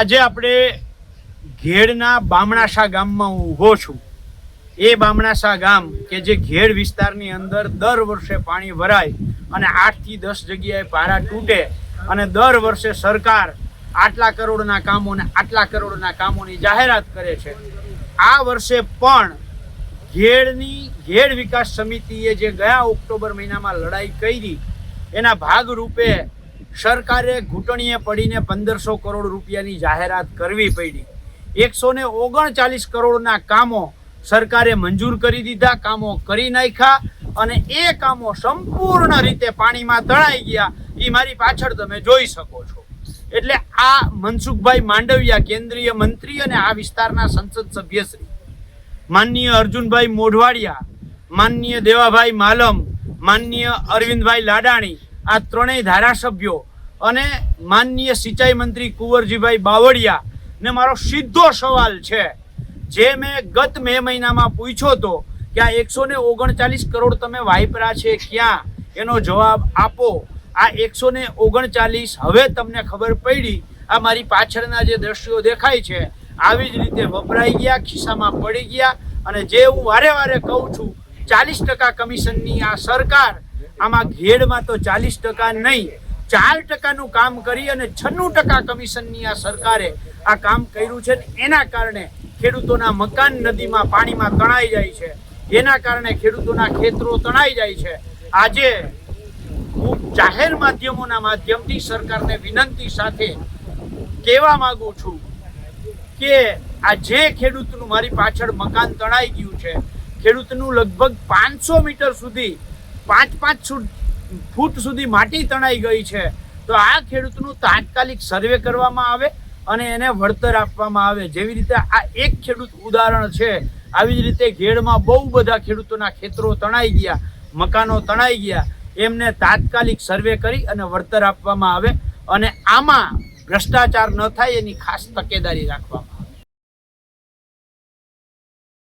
આજે આપણે ઘેડના બામણાસા ગામમાં હું ઊભો છું. એ બામણાસા ગામ કે જે ઘેડ વિસ્તારની અંદર દર વર્ષે પાણી ભરાય અને આઠથી દસ જગ્યાએ પારા તૂટે અને દર વર્ષે સરકાર આટલા કરોડના કામોને આટલા કરોડના કામોની જાહેરાત કરે છે. આ વર્ષે પણ ઘેડની, ઘેડ વિકાસ સમિતિએ જે ગયા ઓક્ટોબર મહિનામાં લડાઈ કરી, એના ભાગરૂપે સરકારે ઘૂંટણીએ પડીને પંદરસો કરોડ રૂપિયાની જાહેરાત કરવી પડી. એકસો ને ઓગણચાલીસ કરોડના કામો સરકારે મંજૂર કરી દીધા, કામો કરી નાખ્યા અને એ કામો સંપૂર્ણ રીતે પાણીમાં તણાઈ ગયા. એ મારી પાછળ તમે જોઈ શકો છો. એટલે આ મનસુખભાઈ માંડવિયા કેન્દ્રીય મંત્રી અને આ વિસ્તારના સંસદ સભ્યશ્રી, માનનીય અર્જુનભાઈ મોઢવાડિયા, માનનીય દેવાભાઈ માલમ, માનનીય અરવિંદભાઈ લાડાણી આ ત્રણેય ધારાસભ્યો અને માનનીય સિંચાઈ મંત્રી કુંવરજીભાઈ બાવળિયા ને મારો સીધો સવાલ છે. જે મેં ગત મે મહિનામાં પૂછ્યો તો કે આ એકસો ને ઓગણચાલીસ કરોડ તમે વાપરા છે ક્યાં? એનો જવાબ આપો. આ એકસો ને ઓગણચાલીસ હવે તમને ખબર પડી. આ મારી પાછળના જે દ્રશ્યો દેખાય છે, આવી જ રીતે વપરાઈ ગયા, ખિસ્સામાં પડી ગયા અને જે હું વારે વારે કહું છું, ચાલીસ ટકા કમિશનની આ સરકાર આમાં ઘેડમાં તો ચાલીસ ટકા નહીં, ચાર ટકાનું કામ કરી અને છન્નું ટકા કમિશનની આ સરકારે આ કામ કર્યું છે એના કારણે ખેડૂતોના મકાન નદીમાં પાણીમાં તણાઈ જાય છે. એના કારણે ખેડૂતોના ખેતરો તણાઈ જાય છે. આજે હું જાહેર માધ્યમોના માધ્યમથી સરકારને વિનંતી સાથે કહેવા માંગુ છું કે આ જે ખેડૂતનું મારી પાછળ મકાન તણાઈ ગયું છે, ખેડૂતનું લગભગ પાંચસો મીટર સુધી પાંચ પાંચ ફૂટ સુધી માટી તણાઈ ગઈ છે. તો આ ખેડૂતનું તાત્કાલિક સર્વે કરવામાં આવે અને એને વળતર આપવામાં આવે. જેવી રીતે આ એક ખેડૂત ઉદાહરણ છે. આવી જ રીતે ઘેડમાં બહુ બધા ખેડૂતોના ખેતરો તણાઈ ગયા, મકાનો તણાઈ ગયા. એમને તાત્કાલિક સર્વે કરી અને વળતર આપવામાં આવે અને આમાં ભ્રષ્ટાચાર ન થાય એની ખાસ તકેદારી રાખવામાં આવે.